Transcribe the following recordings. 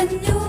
A new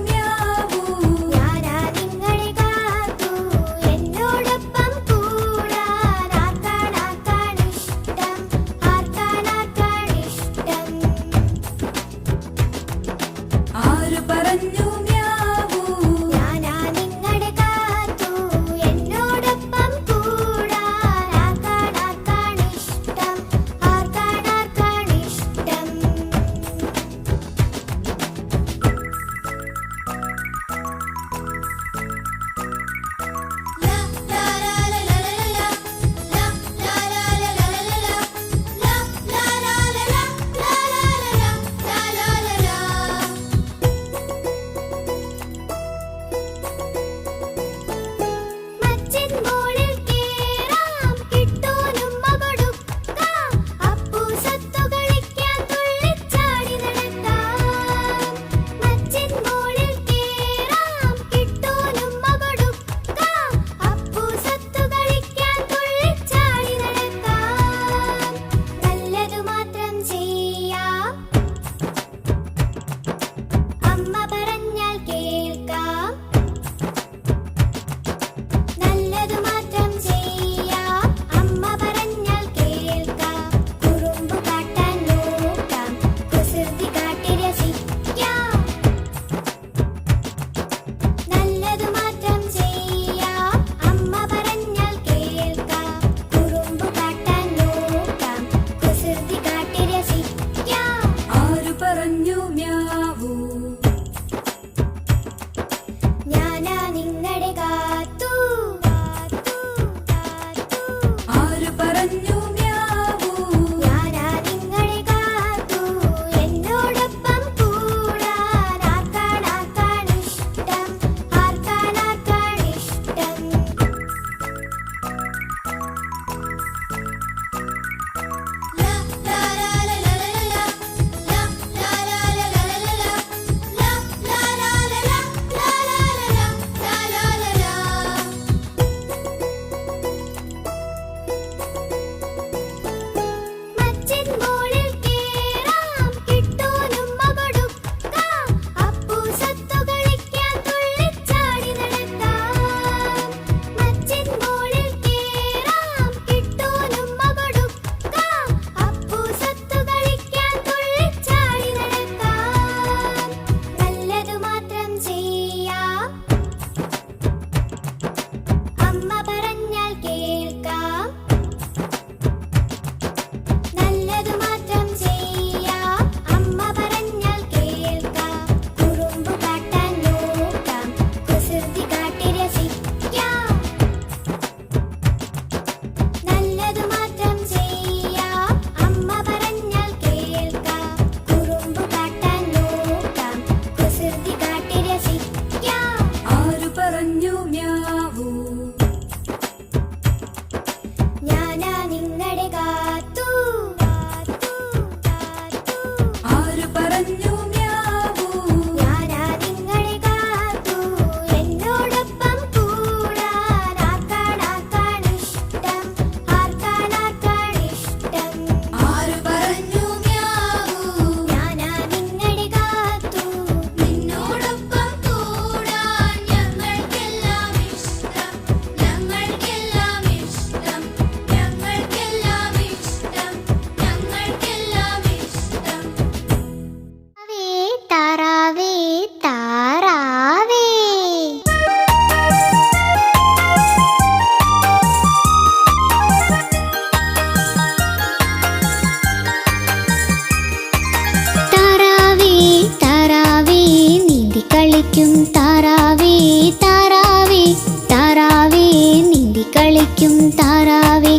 താറാവേ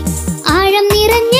ആഴം നിറഞ്ഞ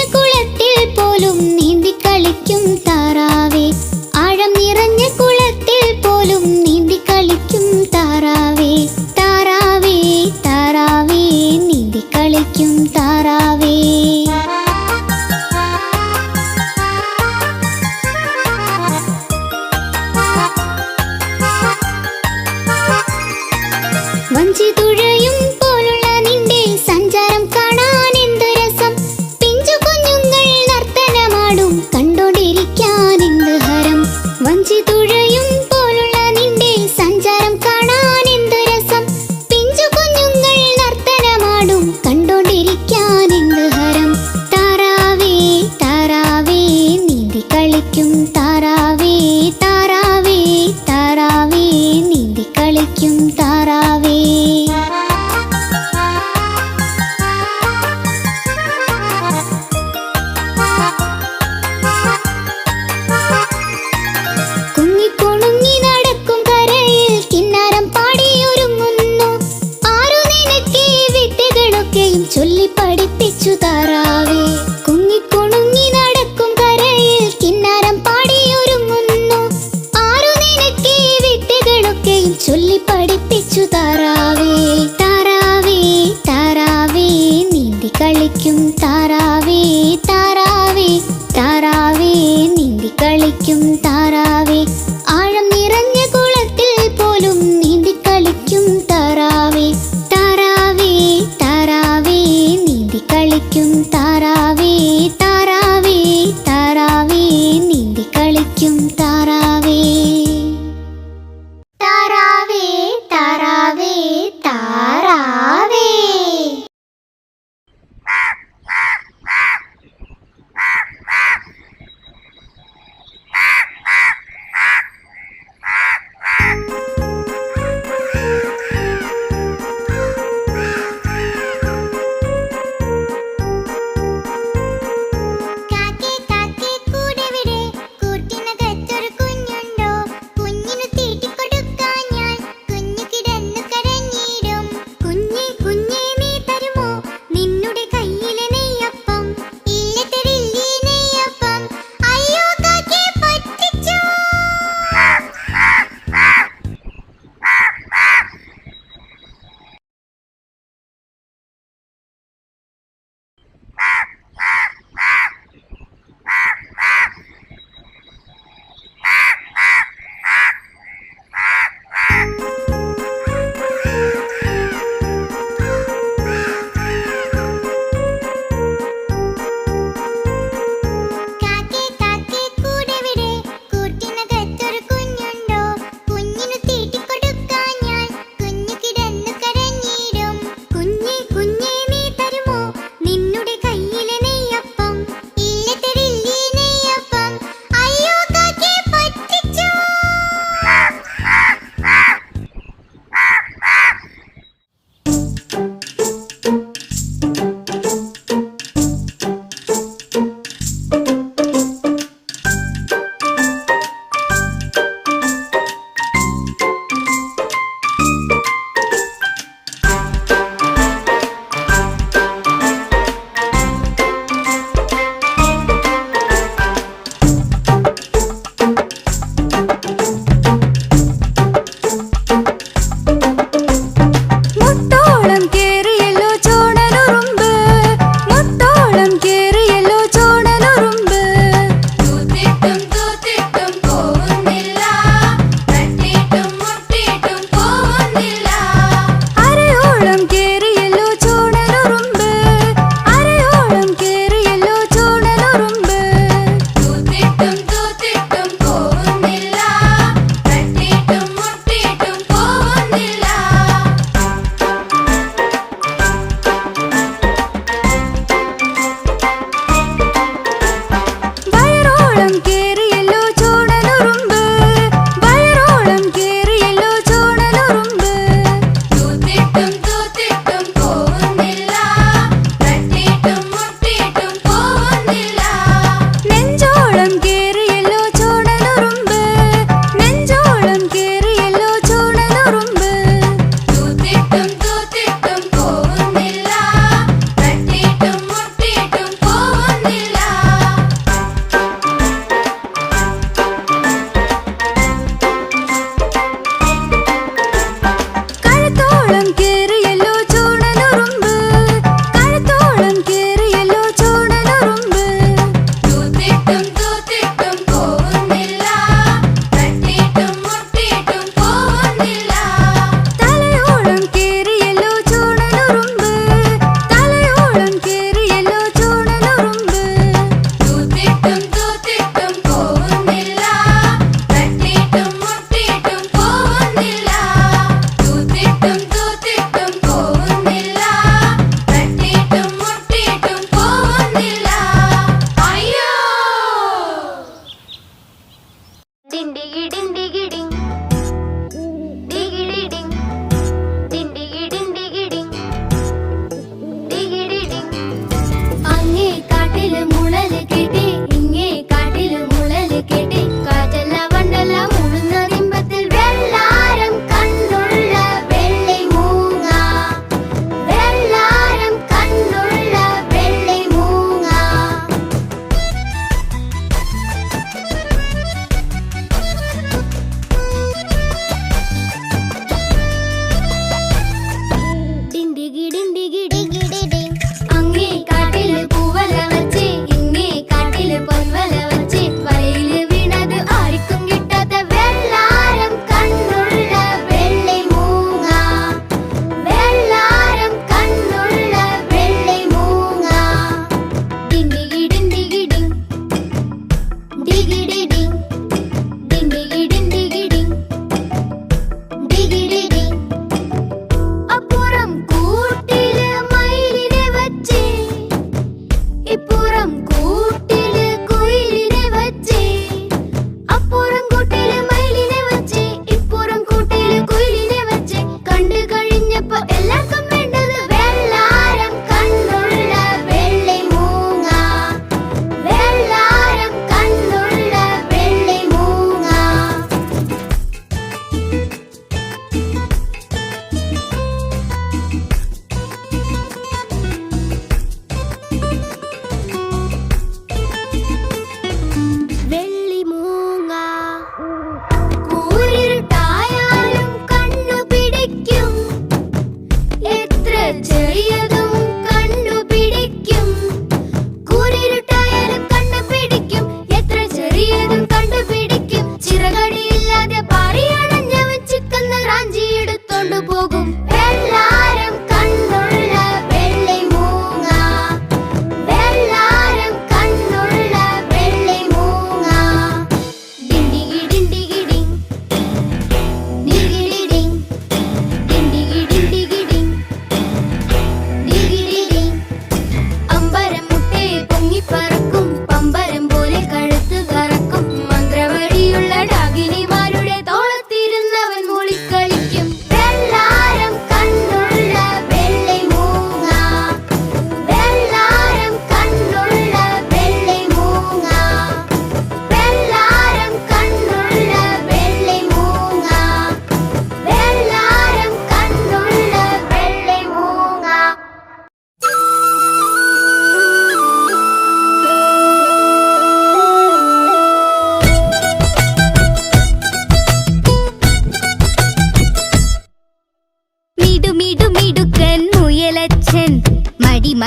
attention.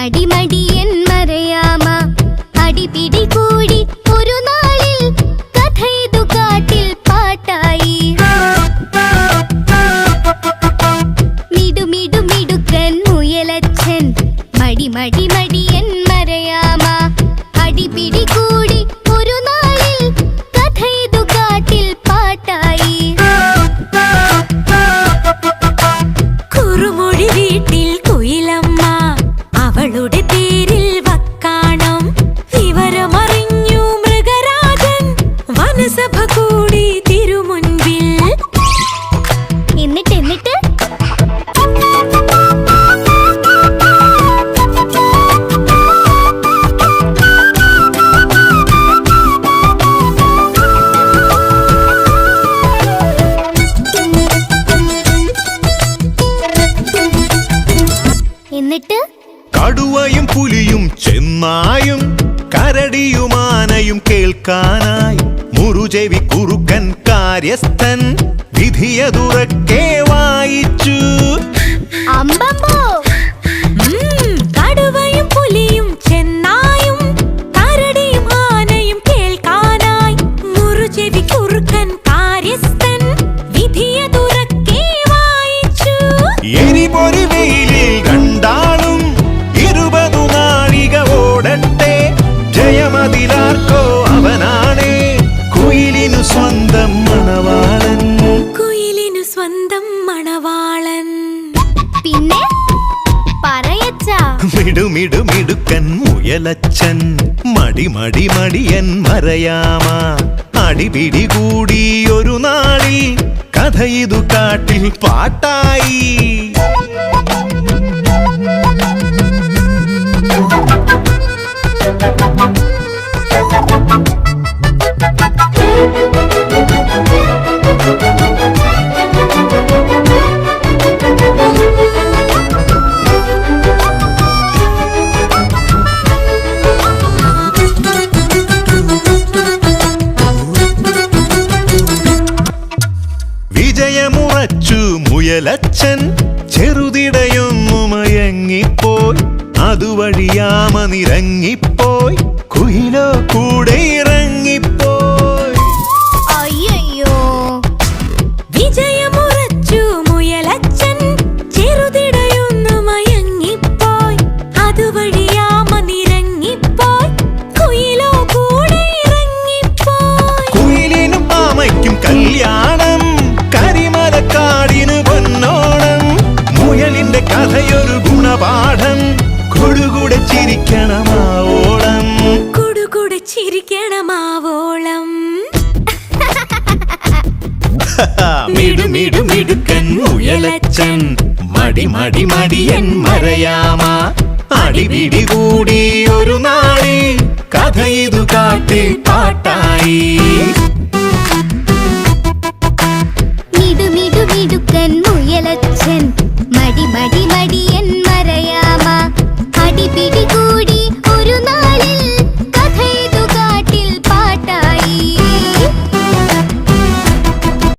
அடிம കടുവയും പുലിയും ചെന്നായും കരടിയുമാനയും കേൾക്കാനായി. മുറുചെവി കുറുക്കൻ കാര്യസ്ഥൻ വിധിയതുറക്കെ വായിച്ചു. അമ്പമ്പോ. കടുവയും പുലിയും കേൾക്കാനായി. കുറുക്കൻ കാര്യസ്ഥൻ മുയലച്ചൻ മടി മടി മടിയൻ മറയാമ. അടിപിടി കൂടി ഒരു നാളിൽ കഥ ഇതു കാട്ടിൽ പാട്ടായി. കുയിലോ കൂടെ മിടുമിടുമിടുക്കൻ മുയലച്ചൻ. മടി മടി മടിയൻ മറയാമാ അടിപിടി കൂടി ഒരു നാളി. കഥ കാട്ടി പാട്ടായി. മിടുമിടുമിടുക്കൻ മുയലച്ചൻ. മടി മടി മടി